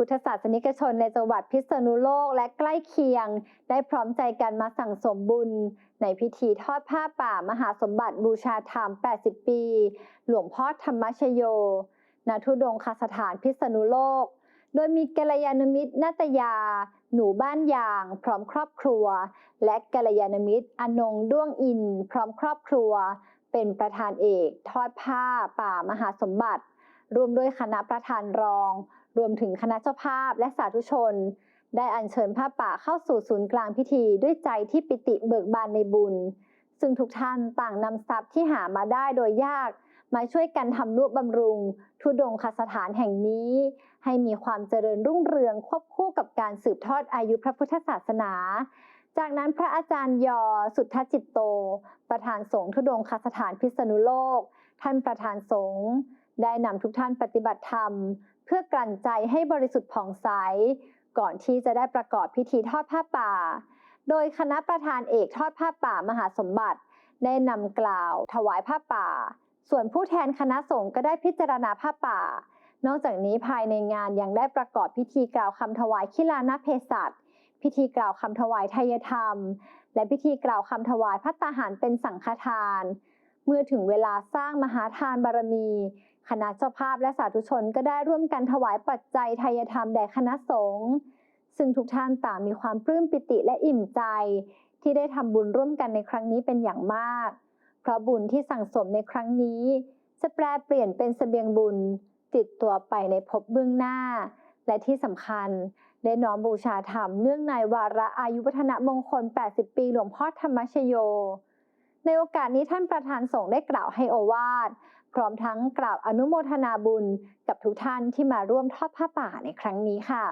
พุทธศาสนิกชนในจังหวัดพิษณุโลกและใกล้เคียง ได้พร้อมใจกันมาสั่งสมบุญ ในพิธีทอดผ้าป่ามหาสมบัติบูชาธรรม 80 ปี หลวงพ่อธรรมชโยณทุดงคสถานพิษณุโลก โดยมีกัลยาณมิตรนาตยา หนูบ้านยาง พร้อมครอบครัว และกัลยาณมิตรอนงด้วงอิน พร้อมครอบครัว เป็นประธานเอก ทอดผ้าป่ามหาสมบัติ รวมด้วยคณะประธานรอง รวมถึงคณะเจ้าภาพและสาธุชน ได้อัญเชิญผ้าป่าเข้าสู่ศูนย์กลางพิธีด้วยใจที่ปิติเบิกบานในบุญ ซึ่งทุกท่านต่างนำทรัพย์ที่หามาได้โดยยาก มาช่วยกันทำนุบำรุง ทุดงคสถานแห่งนี้ ให้มีความเจริญรุ่งเรืองควบคู่กับการสืบทอดอายุพระพุทธศาสนาจากนั้นพระอาจารย์ยอสุทธจิตโต ประธานสงฆ์ทุดงคสถานพิษณุโลก ท่านประธานสงฆ์ ได้นำทุกท่านปฏิบัติธรรม เพื่อกลั่นใจให้บริสุทธิ์ผ่องใส ก่อนที่จะได้ประกอบพิธีทอดผ้าป่า โดยคณะประธานเอกทอดผ้าป่ามหาสมบัติ ได้นำกล่าวถวายผ้าป่า ส่วนผู้แทนคณะสงฆ์ก็ได้พิจารณาผ้าป่า นอกจากนี้ภายในงานยังได้ประกอบพิธีกล่าวคำถวายขิลานะเพศัตพิธีกล่าวคำถวายไทยธรรม และพิธีกล่าวคำถวายพัตตาหารเป็นสังฆทาน เมื่อถึงเวลาสร้างมหาทานบารมี คณะเจ้าภาพและสาธุชนก็ได้ร่วมกันถวายปัจจัยทายธรรมแด่คณะสงฆ์ซึ่งทุกท่านต่างมีความปลื้มปิติและอิ่มใจ ที่ได้ทำบุญร่วมกันในครั้งนี้เป็นอย่างมาก เพราะบุญที่สั่งสมในครั้งนี้ จะแปลเปลี่ยนเป็นเสบียงบุญ ติดตัวไปในภพเบื้องหน้า และที่สำคัญได้น้อมบูชาธรรมเนื่องในวาระอายุวัฒนมงคล 80 ปีหลวงพ่อธรรมชโย ในโอกาสนี้ท่านประธานสงฆ์ได้กล่าวให้โอวาท พร้อมทั้งกล่าวอนุโมทนาบุญกับทุกท่านที่มาร่วมทอดผ้าป่าในครั้งนี้ค่ะ